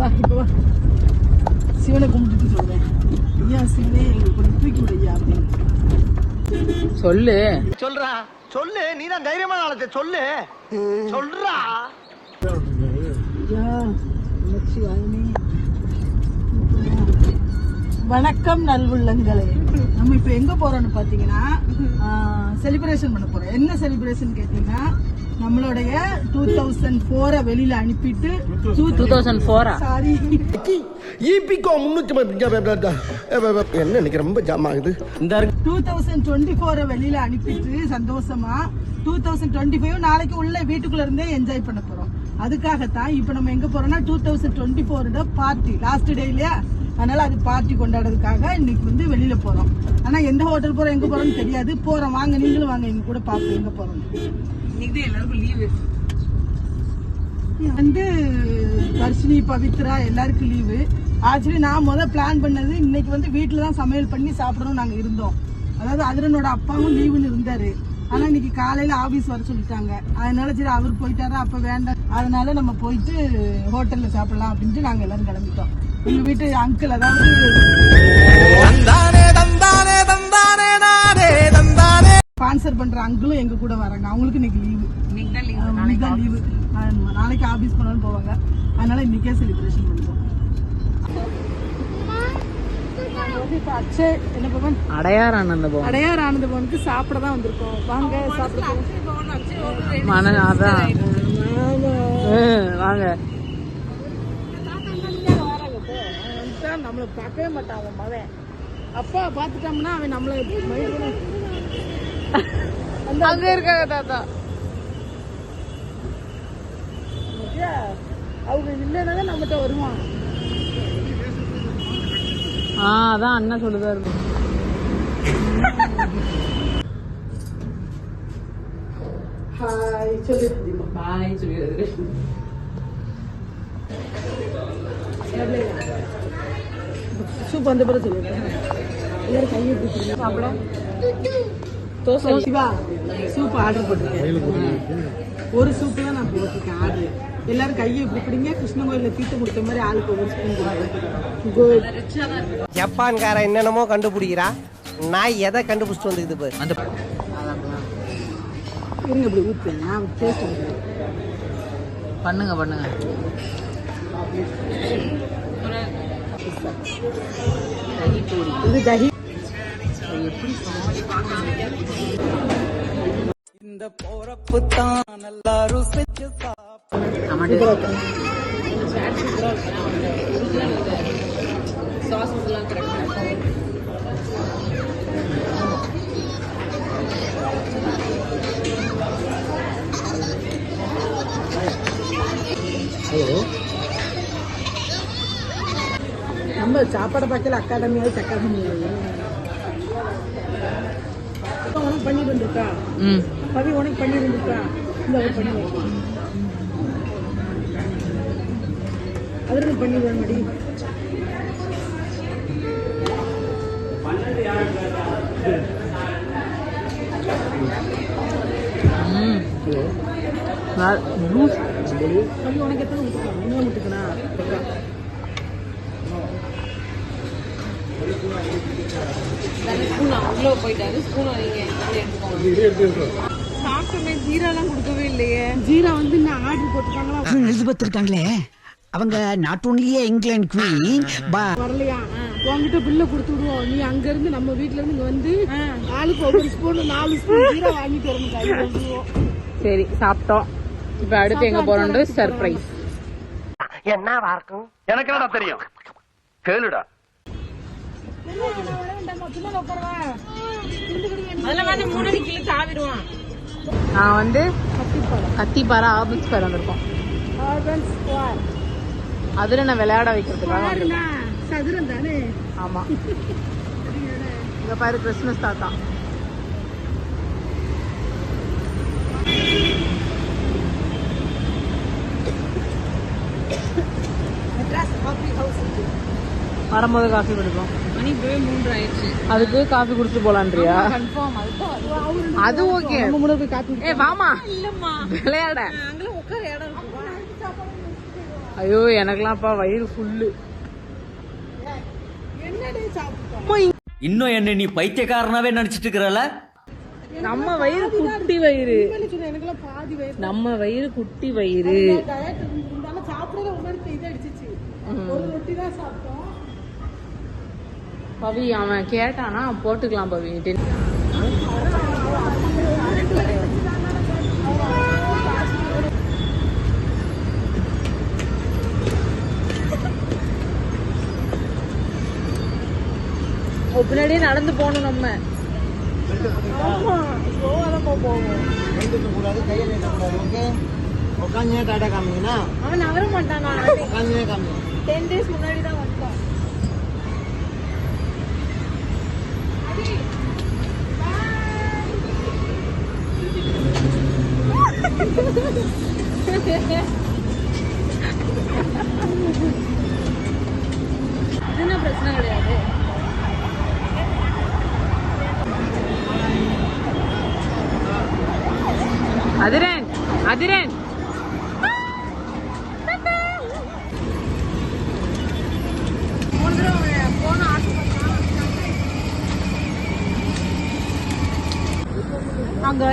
வா இப்போ வா சிவனை கும்பிட்டுட்டு சொல்றேன். ஐயா சிவனே எங்களுக்கு கொஞ்சம் தூக்கி விடையா அப்படின்னு. சொல்லு. சொல்றா. சொல்லு நீ தான் தைரியமான ஆளத்தை சொல்லு. சொல்றா. ஐயா நமச்சிவாயனே. வணக்கம் நல்வுள்ளங்களே. நம்ம இப்ப எங்க போறோம்னு பாத்தீங்கன்னா செலிப்ரேஷன் பண்ண போறோம். என்ன செலிப்ரேஷன் கேட்டீங்கன்னா நம்மளுடைய டூ தௌசண்ட் போரை வெளியில அனுப்பிட்டு டூ தௌசண்ட் ஃபோரா சாரி. ஈபிகோ முன்னூத்தி என்ன ரொம்ப ஜாம் ஆகுது? டூ தௌசண்ட் டுவெண்ட்டி ஃபோரை வெளியில அனுப்பிட்டு சந்தோஷமா டூ தௌசண்ட் டுவெண்ட்டி ஃபைவ் நாளைக்கு உள்ள வீட்டுக்குள்ள இருந்தே என்ஜாய் பண்ண போறோம். அதுக்காகத்தான் இப்ப நம்ம எங்க போறோம்னா டூ தௌசண்ட் டுவெண்ட்டி ஃபோரோட பார்ட்டி லாஸ்ட் டே இல்லையா? அதனால அது பார்ட்டி கொண்டாடுறதுக்காக இன்னைக்கு வந்து வெளியில போறோம். ஆனா எந்த ஹோட்டல் போறோம் எங்க போறோம்னு தெரியாது. போறோம் வாங்க நீங்களும் வாங்க எங்க கூட பாப்போம் எங்க போறோம் இன்னைக்கு எல்லாருக்கும் லீவு வந்து தர்ஷினி பவித்ரா எல்லாருக்கும் லீவு ஆக்சுவலி நான் முதல் பிளான் பண்ணது இன்னைக்கு வந்து வீட்டில் தான் சமையல் பண்ணி சாப்பிடணும் நாங்கள் இருந்தோம். அதாவது அதிரனோட அப்பாவும் லீவுன்னு இருந்தார். ஆனால் இன்னைக்கு காலையில் ஆஃபீஸ் வர சொல்லிட்டாங்க. அதனால சரி அவர் போயிட்டாரா? அப்போ வேண்டாம். அதனால நம்ம போயிட்டு ஹோட்டலில் சாப்பிடலாம் அப்படின்ட்டு நாங்கள் எல்லாரும் கிளம்பிட்டோம். எங்கள் வீட்டு அங்கிள் அதாவது பண்ற அங்கிளும் எங்க கூட வராங்க. அவங்களுக்கு இன்னைக்கு லீவு இன்னைக்கு தான் லீவு நாளைக்கு தான் லீவு நாளைக்கு ஆபீஸ் போனாலும் போவாங்க. அதனால இன்னைக்கே செலிப்ரேஷன் பண்ணுவோம். அடையார் ஆனந்த பவன் அடையார் ஆனந்த பவனுக்கு சாப்பிட தான் வந்திருக்கோம் வாங்க சாப்பிட மன அதான். வாங்க. நம்மள பார்க்கவே மாட்டான் அவன் மகன். அப்பா பார்த்துட்டோம்னா அவன் நம்மள அங்க இருக்காங்க தாத்தா. அவங்க இல்லைன்னா நம்மகிட்ட வருவான். ஆ அதான் அண்ணன் சொல்லுதாரு. ஹாய் சொல்லு. பாய் சொல்லிடுறது சூப் வந்த பிறகு சொல்லுங்க எல்லாரும் கையை பிடிச்சிருங்க. சாப்பிட. தோசை சிவா சூப் ஆர்டர் போட்டிருக்கேன். ஒரு சூப் தான் நான் போட்டிருக்கேன் ஆர்டர் எல்லாரும் கையை இப்படி பிடிங்க கிருஷ்ண கோயில்ல தீர்த்து கொடுத்த மாதிரி ஆளுக்கு ஒரு ஸ்பூன் குட் ஜப்பான்கார என்னென்னமோ கண்டுபிடிக்கிறா. நான் எதை கண்டுபிடிச்சிட்டு வந்துக்குது பாரு. அந்த இருங்க இப்படி ஊற்றுவேன் நான் டேஸ்ட் பண்ணுங்க பண்ணுங்க. இது தஹி எப்படி இந்த போறப்பு தான் நல்லா ருசிச்சு டமாட்டோ நம்ம சாப்பாடு பார்க்கல அகாடமியாவது சக்காடமி உனக்கு பண்ணிட்டு வந்திருக்கா பவி உனக்கு பண்ணிட்டு வந்திருக்கா இந்த பண்ணி வைக்கலாம் அதில் பண்ணி வேணுமடி உனக்கு எத்தனை முட்டுக்கணும் இன்னும் முட்டுக்கணா ஸ்பூன் அவ்வளோ போயிட்டாரு. ஸ்பூன் சாப்பிட்டோமே ஜீராலாம் கொடுக்கவே இல்லையே. ஜீரா வந்து நான் ஆர்டர் போட்டுருக்காங்களா? எலிசபெத் இருக்காங்களே. அவங்க நாட் ஒன்லியே இங்கிலாந்து குவீன் வரலையா? உங்ககிட்ட பில்ல கொடுத்து விடுவோம். நீ அங்க இருந்து நம்ம வீட்ல இருந்து இங்க வந்து ஆளுக்கு ஒவ்வொரு ஸ்பூன் நாலு ஸ்பூன் ஜீரா வாங்கிட்டு வரணும் சரி சாப்பிட்டோம். இப்போ அடுத்து எங்க போறோம்ன்றது சர்ப்ரைஸ் என்ன இருக்கும்? எனக்கு என்னடா தெரியும்? கேளுடா. நான் வந்து கத்திப்பாறை ஆபன்ஸ் பேர் வந்திருக்கோம். அதுல நான் விளையாட வைக்கிறதுக்காக சதுரம் தானே ஆமா. இங்க பாரு கிறிஸ்மஸ் தாத்தா. மெட்ராஸ் ஹாப்பி ஹவுஸ் வரும்போது காஃபி குடிப்போம். மணி இப்பவே மூன்று ஆயிடுச்சு அதுக்கு காஃபி குடிச்சு போலான்றியா? அது ஓகே. போய் ஏ வாமா. விளையாட. ஐயோ எனக்கெல்லாம்ப்பா வயிறு ஃபுல்லு இன்னும் என்ன நீ பைத்தியக்காரனாவே நினைச்சிட்டு இருக்கிறல நம்ம வயிறு குட்டி வயிறு. எனக்குலாம் பாதி வயசு நம்ம வயிறு குட்டி வயிறு. சாப்பிடல உடனே இது அடிச்சிச்சு ஒரு ரொட்டி தான் சாப்பிட்டோம். பவி அவன் கேட்டானா போட்டுக்கலாம் பவி பின்னாடியே நடந்து போகணும் நம்ம. உட்காந்து காமிங்கன்னா அவன் நகர மாட்டான் டென் டேஸ் முன்னாடி தான் வந்தோம் இது என்ன பிரச்சனை கிடையாது. அதிரன் அதிரன். அங்க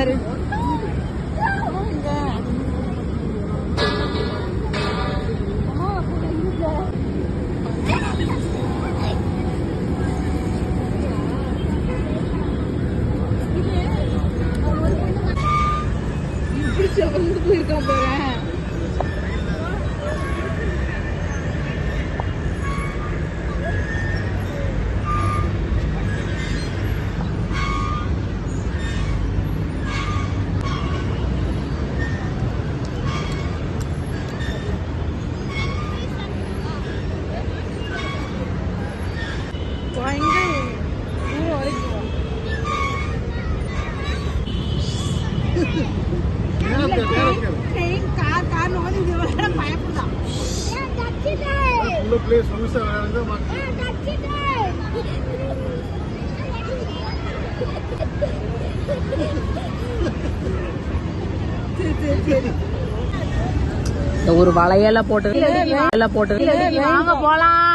இந்த ஒரு வளையல போட்டு போட்டு. வாங்க போலாம்.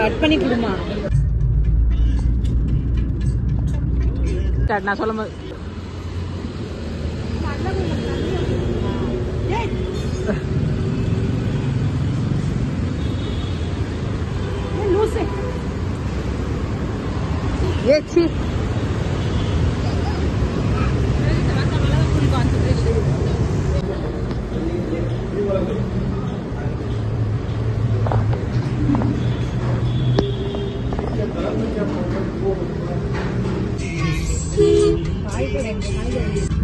கட் பண்ணி கொடுமா. நான் சொல்லும் போது. フレンド。